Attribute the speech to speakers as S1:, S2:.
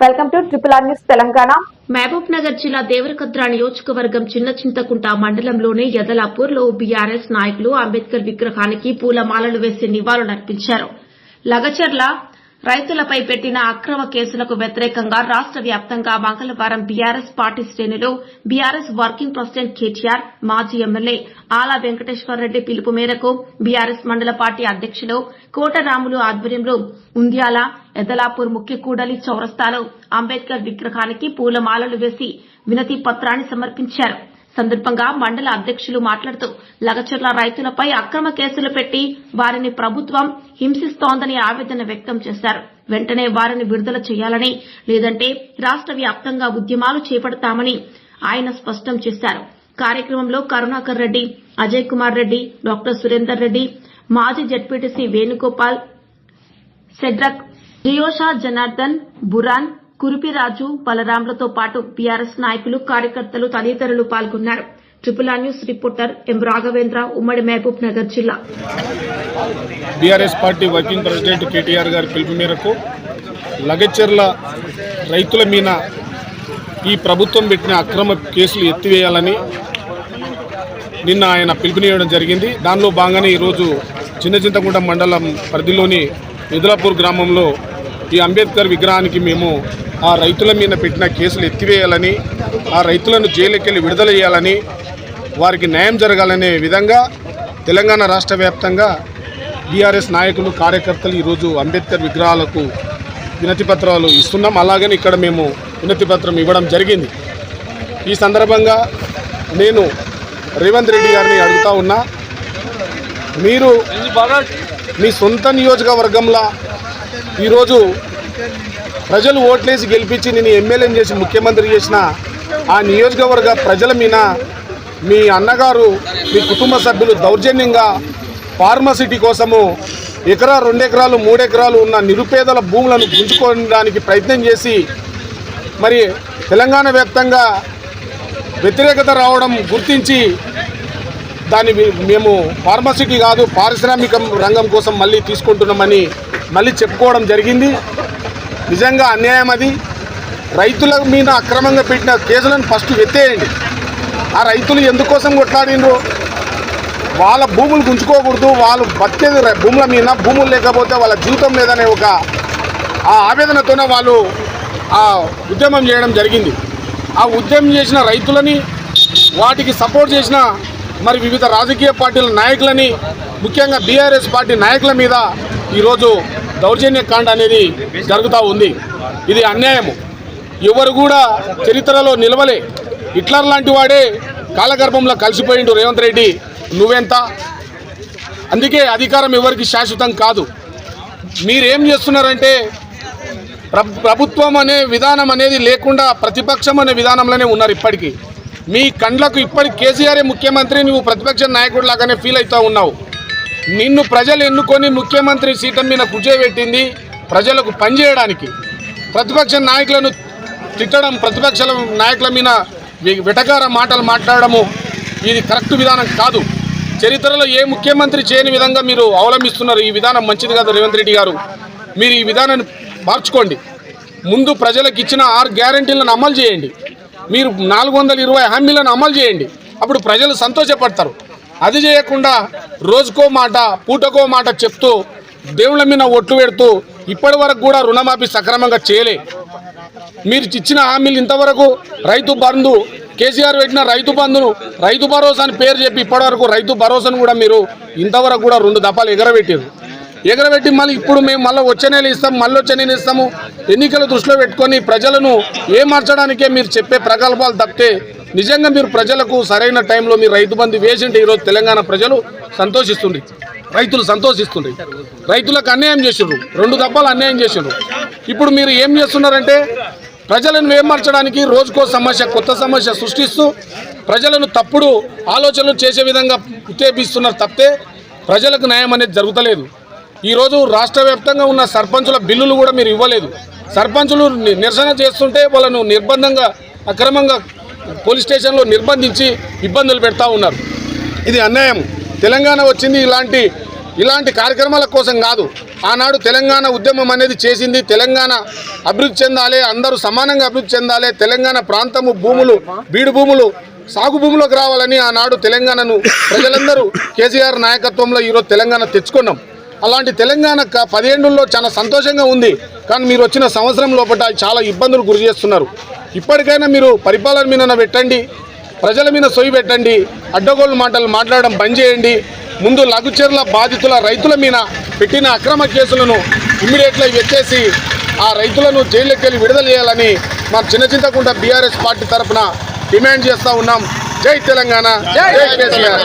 S1: Welcome to triple R news Telangana.
S2: Mahabubnagar జిల్లా దేవరకద్ర నియోజకవర్గం చిన్న చింతకుంట మండలంలోని యదలాపూర్లో బీఆర్ఎస్ నాయకులు అంబేద్కర్ విగ్రహానికి పూలమాలలు వేసి నివాళులర్పించారు. లగచర్ల రైతులపై పెట్టిన అక్రమ కేసులకు వ్యతిరేకంగా రాష్ట వ్యాప్తంగా మంగళవారం బీఆర్ఎస్ పార్టీ శ్రేణులు బీఆర్ఎస్ వర్కింగ్ ప్రెసిడెంట్ కేటీఆర్ మాజీ ఎమ్మెల్యే ఆలా వెంకటేశ్వరరెడ్డి పిలుపు మేరకు బీఆర్ఎస్ మండల పార్టీ అధ్యక్షులు కోటరాములు ఆధ్వర్యంలో ఉంద్యాల ఎదలాపూర్ ముఖ్య కూడలి చౌరస్తాలో అంబేద్కర్ విగ్రహానికి పూలమాలలు వేసి వినతి పత్రాన్ని సమర్పించారు. సందర్భంగా మండల అధ్యక్షులు మాట్లాడుతూ లగచర్ల రైతులపై అక్రమ కేసులు పెట్టి వారిని ప్రభుత్వం హింసిస్తోందని ఆవేదన వ్యక్తం చేశారు. వెంటనే వారిని విడుదల చేయాలని లేదంటే రాష్ట వ్యాప్తంగా ఉద్యమాలు చేపడతామని ఆయన స్పష్టం చేశారు. కార్యక్రమంలో కరుణాకర్ రెడ్డి అజయ్ కుమార్ రెడ్డి డాక్టర్ సురేందర్ రెడ్డి మాజీ జడ్పీటీసీ వేణుగోపాల్ సెడ్రక్ జియోషా జనార్దన్ బురాన్ కురిపిరాజు బలరాంలతో పాటు బీఆర్ఎస్ నాయకులు కార్యకర్తలు తదితరులు పాల్గొన్నారు. Triple R news reporter M Raghavendra ఉమ్మడి మహబూబ్ నగర్ జిల్లా.
S3: BRS party working president KTR గారి పిలుపు మేరకు లగచెర్ల రైతుల మీద ఈ ప్రభుత్వం పెట్టిన అక్రమ కేసులు ఎత్తివేయాలని నిన్న ఆయన పిలుపునియడం జరిగింది. దానిలో భాగంగానే ఈరోజు చిన్న మండలం పరిధిలోని ఎదులాపూర్ గ్రామంలో ఈ అంబేద్కర్ విగ్రహానికి మేము ఆ రైతుల మీద పెట్టిన కేసులు ఎత్తివేయాలని ఆ రైతులను జైలుకెళ్ళి విడుదల చేయాలని వారికి న్యాయం జరగాలనే విధంగా తెలంగాణ రాష్ట్ర వ్యాప్తంగా బీఆర్ఎస్ నాయకులు కార్యకర్తలు ఈరోజు అంబేద్కర్ విగ్రహాలకు వినతి పత్రాలు ఇస్తున్నాం. అలాగని ఇక్కడ మేము వినతి పత్రం ఇవ్వడం జరిగింది. ఈ సందర్భంగా నేను రేవంత్ రెడ్డి గారిని అడుగుతా ఉన్నా మీరు మీ సొంత నియోజకవర్గంలో ఈరోజు ప్రజలు ఓట్లేసి గెలిపించి నేను ఎమ్మెల్యేని చేసి ముఖ్యమంత్రి చేసిన ఆ నియోజకవర్గ ప్రజల మీద మీ అన్నగారు మీ కుటుంబ సభ్యులు దౌర్జన్యంగా ఫార్మసిటీ కోసము ఎకరా రెండు ఎకరాలు ఉన్న నిరుపేదల భూములను గుంజుకోవడానికి ప్రయత్నం చేసి మరి తెలంగాణ వ్యాప్తంగా వ్యతిరేకత రావడం గుర్తించి దాన్ని మేము ఫార్మసిటీ కాదు పారిశ్రామిక రంగం కోసం మళ్ళీ తీసుకుంటున్నామని మళ్ళీ చెప్పుకోవడం జరిగింది. నిజంగా అన్యాయం అది. రైతుల మీద అక్రమంగా పెట్టిన కేసులను ఫస్ట్ ఎత్తేయండి. ఆ రైతులు ఎందుకోసం కొట్లాడినరు వాళ్ళ భూములు గుంజుకోకూడదు వాళ్ళు బతికేది భూముల మీద భూములు లేకపోతే వాళ్ళ జీవితం లేదనే ఒక ఆ ఆవేదనతోనే వాళ్ళు ఆ ఉద్యమం చేయడం జరిగింది. ఆ ఉద్యమం చేసిన రైతులని వాటికి సపోర్ట్ చేసిన మరి వివిధ రాజకీయ పార్టీల నాయకులని ముఖ్యంగా బీఆర్ఎస్ పార్టీ నాయకుల మీద ఈరోజు దౌర్జన్య కాండ అనేది జరుగుతూ ఉంది. ఇది అన్యాయము. ఎవరు కూడా చరిత్రలో నిలవలే. హిట్లర్ లాంటి వాడే కాలగర్భంలో కలిసిపోయిండు రేవంత్ రెడ్డి. నువ్వెంత? అందుకే అధికారం ఎవరికి శాశ్వతం కాదు. మీరేం చేస్తున్నారంటే ప్రభుత్వం అనే విధానం అనేది లేకుండా ప్రతిపక్షం అనే విధానంలోనే ఉన్నారు ఇప్పటికీ. మీ కండ్లకు ఇప్పటి కేసీఆరే ముఖ్యమంత్రి నువ్వు ప్రతిపక్ష నాయకుడు లాగానే ఫీల్ అవుతూ ఉన్నావు. నిన్ను ప్రజలు ఎన్నుకొని ముఖ్యమంత్రి సీతం మీద కూర్చోబెట్టింది ప్రజలకు పనిచేయడానికి. ప్రతిపక్ష నాయకులను తిట్టడం ప్రతిపక్ష నాయకుల మీద వెటకార మాటలు మాట్లాడడము ఇది కరెక్ట్ విధానం కాదు. చరిత్రలో ఏ ముఖ్యమంత్రి చేయని విధంగా మీరు అవలంబిస్తున్నారు? ఈ విధానం మంచిది కాదు రేవంత్ రెడ్డి గారు. మీరు ఈ విధానాన్ని మార్చుకోండి. ముందు ప్రజలకు ఇచ్చిన ఆరు గ్యారంటీలను అమలు చేయండి. మీరు నాలుగు వందల ఇరవై హామీలను అమలు చేయండి. అప్పుడు ప్రజలు సంతోషపడతారు. అది చేయకుండా రోజుకో మాట పూటకో మాట చెప్తూ దేవుళ్ళ మీద ఒట్లు పెడుతూ ఇప్పటి వరకు కూడా రుణమాఫీ సక్రమంగా చేయలే. మీరు ఇచ్చిన హామీలు ఇంతవరకు రైతు బంధు కేసీఆర్ పెట్టిన రైతు బంధును రైతు భరోసా అని పేరు చెప్పి ఇప్పటివరకు రైతు భరోసాను కూడా మీరు ఇంతవరకు కూడా రెండు దఫాలు ఎగరబెట్టారు. ఎగరబెట్టి మళ్ళీ ఇప్పుడు మేము మళ్ళీ వచ్చే నెల ఇస్తాం మళ్ళీ వచ్చే నెల ఇస్తాము. ఎన్నికలు దృష్టిలో పెట్టుకొని ప్రజలను ఏమార్చడానికే మీరు చెప్పే ప్రకల్పాలు తప్పితే నిజంగా మీరు ప్రజలకు సరైన టైంలో మీరు రైతు బంధు వేసింటే ఈరోజు తెలంగాణ ప్రజలు సంతోషిస్తుంది రైతులు సంతోషిస్తుంది రైతులకు అన్యాయం చేసిండ్రు. రెండు దప్పాలు అన్యాయం చేసిండ్రు. ఇప్పుడు మీరు ఏం చేస్తున్నారంటే ప్రజలను వేమర్చడానికి రోజుకో సమస్య కొత్త సమస్య సృష్టిస్తూ ప్రజలను తప్పుడు ఆలోచనలు చేసే విధంగా ఉత్తేపిస్తున్నారు తప్పితే ప్రజలకు న్యాయం అనేది జరుగుతలేదు. ఈరోజు రాష్ట్ర వ్యాప్తంగా ఉన్న సర్పంచుల బిల్లులు కూడా మీరు ఇవ్వలేదు. సర్పంచులు నిరసన చేస్తుంటే వాళ్ళను నిర్బంధంగా అక్రమంగా పోలీస్ స్టేషన్లో నిర్బంధించి ఇబ్బందులు పెడతా ఉన్నారు. ఇది అన్యాయం. తెలంగాణ వచ్చింది ఇలాంటి ఇలాంటి కార్యక్రమాల కోసం కాదు. ఆనాడు తెలంగాణ ఉద్యమం అనేది చేసింది తెలంగాణ అభివృద్ధి చెందాలి అందరూ సమానంగా అభివృద్ధి చెందాలి తెలంగాణ ప్రాంతము భూములు బీడు భూములు సాగు భూములకు రావాలని ఆనాడు తెలంగాణను ప్రజలందరూ కేసీఆర్ నాయకత్వంలో ఈరోజు తెలంగాణ తెచ్చుకున్నాం. అలాంటి తెలంగాణ పదిహేనుల్లో చాలా సంతోషంగా ఉంది. కానీ మీరు వచ్చిన సంవత్సరం లోపల చాలా ఇబ్బందులు గురి చేస్తున్నారు. ఇప్పటికైనా మీరు పరిపాలన మీద పెట్టండి ప్రజల మీద సొయ్యి పెట్టండి అడ్డగోలు మాటలు మాట్లాడడం బంద్ చేయండి. ముందు లఘుచర్ల బాధితుల రైతుల మీద పెట్టిన అక్రమ కేసులను ఇమ్మీడియట్గా ఎత్తేసి ఆ రైతులను జైల్లోకి వెళ్ళి విడుదల చేయాలని మా చిన్న చింతకుంట బీఆర్ఎస్ పార్టీ తరఫున డిమాండ్ చేస్తూ ఉన్నాం. జై తెలంగాణ జై కేసీఆర్